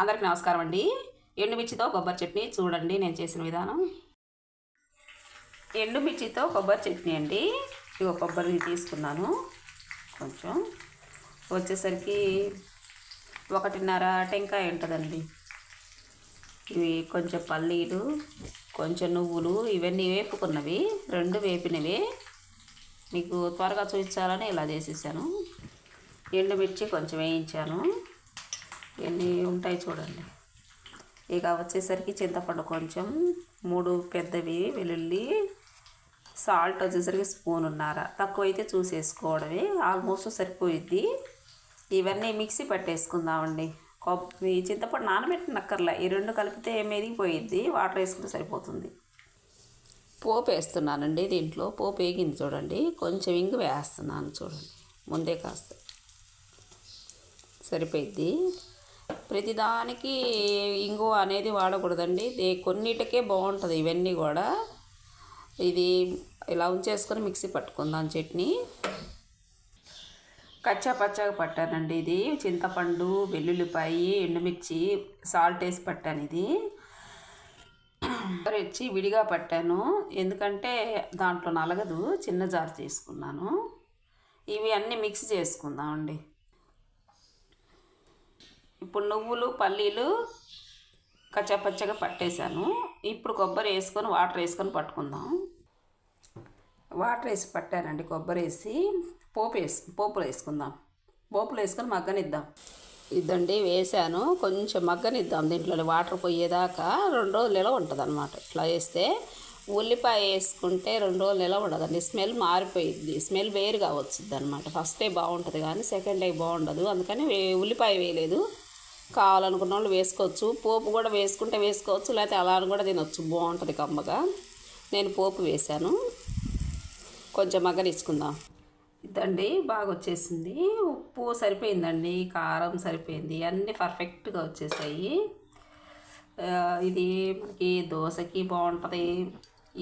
అందరికీ నమస్కారం అండి. ఎండుమిర్చితో కొబ్బరి చట్నీ చూడండి నేను చేసిన విధానం. ఎండుమిర్చితో కొబ్బరి చట్నీ అండి. ఇగో కొబ్బరి తీసుకున్నాను. కొంచెం వచ్చేసరికి ఒకటిన్నర టెంకాయ ఉంటుందండి. ఇవి కొంచెం పల్లీలు కొంచెం నువ్వులు ఇవన్నీ వేపుకున్నవి. రెండు వేపినవి. మీకు త్వరగా చూపించాలని ఇలా చేసేసాను. ఎండుమిర్చి కొంచెం వేయించాను. ఎన్ని ఉంటాయి చూడండి. ఇక వచ్చేసరికి చింతపండు కొంచెం మూడు పెద్దవి వెల్లుల్లి సాల్ట్ వచ్చేసరికి స్పూన్ ఉన్నారా. తక్కువ అయితే చూసేసుకోవడమే ఆల్మోస్ట్ సరిపోయిద్ది. ఇవన్నీ మిక్సీ పట్టేసుకుందామండి. కొబ్బరి చింతపండు నానబెట్టినక్కర్లే ఈ రెండు కలిపితే మెదిగిపోయిద్ది వాటర్ వేసుకుంటే సరిపోతుంది. పోపు వేస్తున్నానండి దీంట్లో పోపు వేగింది చూడండి. కొంచెం ఇంగు వేస్తున్నాను చూడండి ముందే కాస్త సరిపోయిద్ది. ప్రతిదానికి ఇంగువ అనేది వాడకూడదండి. కొన్నిటికే బాగుంటుంది ఇవన్నీ కూడా. ఇది ఇలా ఉంచేసుకొని మిక్సీ పట్టుకుందాం చట్నీ. కచ్చా పచ్చగా పట్టానండి ఇది. చింతపండు వెల్లుల్లిపాయి ఎండుమిర్చి సాల్ట్ వేసి పట్టాను ఇది. వచ్చి విడిగా పట్టాను. ఎందుకంటే దాంట్లో నలగదు. చిన్న జార్ తీసుకున్నాను. ఇవి అన్నీ మిక్స్ చేసుకుందామండి. ఇప్పుడు నువ్వులు పల్లీలు కచ్చపచ్చగా పట్టేశాను. ఇప్పుడు కొబ్బరి వేసుకొని వాటర్ వేసుకొని పట్టుకుందాం. వాటర్ వేసి పట్టానండి కొబ్బరి వేసి. పోపు వేసు పోపులు వేసుకుందాం. పోపులు వేసుకొని మగ్గనిద్దాం. ఇద్దండి వేసాను కొంచెం మగ్గనిద్దాం దీంట్లో వాటర్ పోయేదాకా రెండు రోజులు నిలవ ఉంటుంది అనమాట ఇట్లా వేస్తే ఉల్లిపాయ వేసుకుంటే రెండు రోజులు నిలవ ఉండదండి. స్మెల్ మారిపోయింది స్మెల్ వేరుగా వచ్చింది అనమాట ఫస్ట్ డే బాగుంటుంది కానీ సెకండ్ డే బాగుండదు. అందుకని ఉల్లిపాయ వేయలేదు. కావాలనుకున్న వాళ్ళు వేసుకోవచ్చు. పోపు కూడా వేసుకుంటే వేసుకోవచ్చు లేకపోతే అలా అని కూడా తినొచ్చు. బాగుంటుంది కమ్మగా. నేను పోపు వేశాను. కొంచెం మగ్గనిచ్చుకుందాం. ఇదండి బాగా వచ్చేసింది ఉప్పు సరిపోయిందండి కారం సరిపోయింది. అన్నీ పర్ఫెక్ట్గా వచ్చేసాయి. ఇది మనకి దోశకి బాగుంటుంది.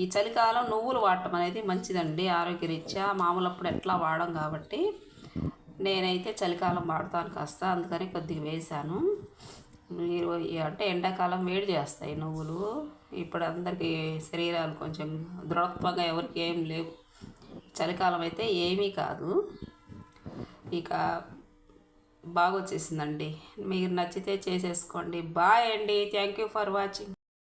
ఈ చలికాలం నువ్వులు వాడటం అనేది మంచిదండి ఆరోగ్యరీత్యా. మామూలు అప్పుడు ఎట్లా వాడడం కాబట్టి. నేనైతే చలికాలం వాడతాను కాస్త అందుకని కొద్దిగా వేశాను. మీరు అంటే ఎండాకాలం వేడి చేస్తాయి నువ్వులు. ఇప్పుడు అందరికీ శరీరాలు కొంచెం దృఢత్వంగా ఎవరికి ఏం లేవు. చలికాలం అయితే ఏమీ కాదు. ఇక బాగా వచ్చేసిందండి మీరు నచ్చితే చేసేసుకోండి. బాయ్ అండి. Thank you for watching